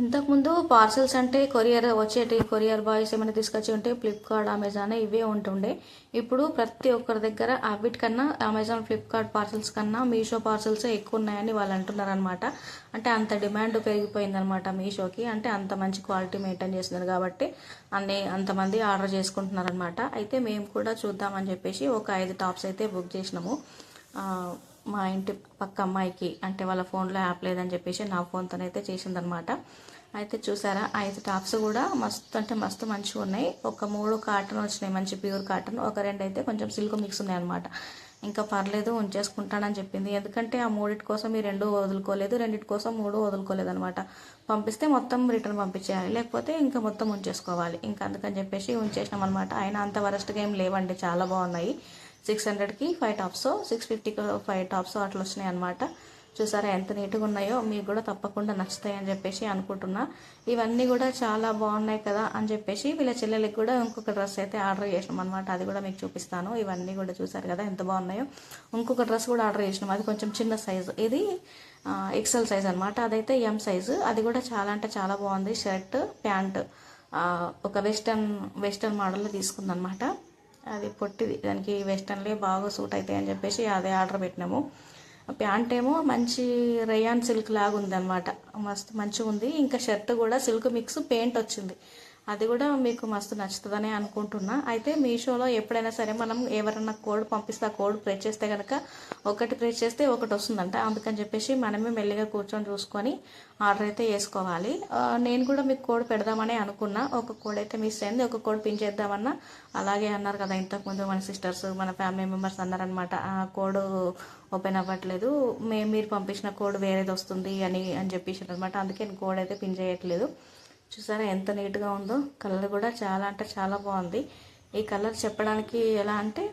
ఇంతకుముందు పార్సెల్స్ అంటే కొరియర్ వచ్చేటి కొరియర్ బాయ్స్ ఏమైనా తీసుకొచ్చి ఉంటే ఫ్లిప్కార్ట్ అమెజాన్ ఇవే ఉంటుండే. ఇప్పుడు ప్రతి ఒక్కరి దగ్గర వీటికన్నా అమెజాన్ ఫ్లిప్కార్ట్ పార్సెల్స్ కన్నా మీషో పార్సెల్స్ ఎక్కువ ఉన్నాయని వాళ్ళు అంటున్నారు అనమాట అంటే అంత డిమాండ్ పెరిగిపోయిందనమాట మీషోకి. అంటే అంత మంచి క్వాలిటీ మెయింటైన్ చేస్తున్నారు కాబట్టి అన్ని అంతమంది ఆర్డర్ చేసుకుంటున్నారు అనమాట అయితే మేము కూడా చూద్దామని చెప్పేసి ఒక ఐదు టాప్స్ అయితే బుక్ చేసినాము. మా ఇంటి పక్క అమ్మాయికి అంటే వాళ్ళ ఫోన్లో యాప్ లేదని చెప్పేసి నా ఫోన్తోనైతే చేసిందనమాట. అయితే చూసారా ఐదు టాప్స్ కూడా మస్తు అంటే మస్తు మంచిగా ఉన్నాయి. ఒక మూడు కాటన్ వచ్చినాయి మంచి ప్యూర్ కాటన్. ఒక రెండు అయితే కొంచెం సిల్క్ మిక్స్ ఉన్నాయి అనమాట ఇంకా పర్లేదు ఉంచేసుకుంటానని చెప్పింది. ఎందుకంటే ఆ మూడింటి కోసం ఈ రెండు వదులుకోలేదు రెండిటి కోసం మూడు వదులుకోలేదు అనమాట పంపిస్తే మొత్తం రిటర్న్ పంపించేయాలి లేకపోతే ఇంకా మొత్తం ఉంచేసుకోవాలి. ఇంకా అందుకని చెప్పేసి ఉంచేసినాం అనమాట అయినా అంత వరస్ట్గా ఏం లేవండి చాలా బాగున్నాయి. సిక్స్ హండ్రెడ్కి ఫైవ్ టాప్స్ సిక్స్ ఫిఫ్టీకి ఫైవ్ టాప్స్ అట్లా వచ్చినాయి అనమాట చూసారా ఎంత నీట్గా ఉన్నాయో మీకు కూడా తప్పకుండా నచ్చుతాయి అని చెప్పేసి అనుకుంటున్నా. ఇవన్నీ కూడా చాలా బాగున్నాయి కదా అని చెప్పేసి వీళ్ళ చెల్లెలకి కూడా ఇంకొక డ్రెస్ అయితే ఆర్డర్ చేసినాం అనమాట అది కూడా మీకు చూపిస్తాను. ఇవన్నీ కూడా చూసారు కదా ఎంత బాగున్నాయో. ఇంకొక డ్రెస్ కూడా ఆర్డర్ చేసినాం. అది కొంచెం చిన్న సైజు. ఇది ఎక్సెల్ సైజ్ అనమాట అదైతే ఎం సైజు అది కూడా చాలా అంటే చాలా బాగుంది. Shirt pant. ఒక వెస్టర్న్ వెస్టర్న్ మోడల్లో తీసుకుందనమాట అది పొట్టిది. దానికి వెస్టర్న్లే బాగా సూట్ అవుతాయి అని చెప్పేసి అదే ఆర్డర్ పెట్టినాము. ప్యాంట్ ఏమో మంచి రయాన్ సిల్క్ లాగా ఉంది అనమాట మస్తు మంచిగా ఉంది ఇంకా షర్ట్ కూడా సిల్క్ మిక్స్ పెయింట్ వచ్చింది. అది కూడా మీకు మస్తు నచ్చుతుందని అనుకుంటున్నా. అయితే మీషోలో ఎప్పుడైనా సరే మనం ఎవరైనా కోడ్ పంపిస్తే ఆ కోడ్ ప్రెస్ చేస్తే కనుక ఒకటి ప్రెస్ చేస్తే ఒకటి వస్తుందంట. అందుకని చెప్పేసి మనమే మెల్లిగా కూర్చొని చూసుకొని ఆర్డర్ అయితే వేసుకోవాలి. నేను కూడా మీకు కోడ్ పెడదామని అనుకున్నా. ఒక కోడ్ అయితే మిస్ అయింది. ఒక కోడ్ పిన్ చేద్దామన్నా అలాగే అన్నారు కదా ఇంతకుముందు మన సిస్టర్స్ మన ఫ్యామిలీ మెంబర్స్ అన్నారనమాట ఆ కోడ్ ఓపెన్ అవ్వట్లేదు. మేము మీరు పంపించిన కోడ్ వేరేది వస్తుంది అని అని చెప్పేసి అనమాట అందుకే నేను కోడ్ అయితే పిన్ చేయట్లేదు. చూసారా ఎంత నీట్గా ఉందో. కలర్ కూడా చాలా అంటే చాలా బాగుంది. ఈ కలర్ చెప్పడానికి ఎలా అంటే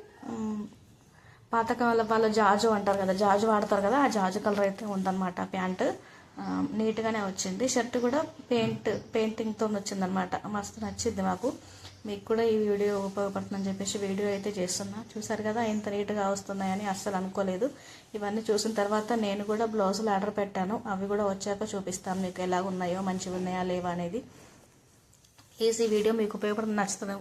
పాతకాల వాళ్ళు జాజు అంటారు కదా జాజు వాడతారు కదా ఆ జాజు కలర్ అయితే ఉందన్నమాట ప్యాంట్. నీట్గానే వచ్చింది. షర్ట్ కూడా పెయింట్ పెయింటింగ్తో వచ్చిందనమాట మస్తు నచ్చింది మాకు. మీకు కూడా ఈ వీడియో ఉపయోగపడుతుందని చెప్పేసి వీడియో అయితే చేస్తున్నా. చూసారు కదా ఇంత నీట్గా వస్తున్నాయని అస్సలు అనుకోలేదు. ఇవన్నీ చూసిన తర్వాత నేను కూడా బ్లౌజులు ఆర్డర్ పెట్టాను. అవి కూడా వచ్చాక చూపిస్తాను మీకు ఎలా ఉన్నాయో మంచిగా ఉన్నాయా లేవా అనేది. ఈజీ వీడియో మీకు ఉపయోగపడుతుంది నచ్చుతుంది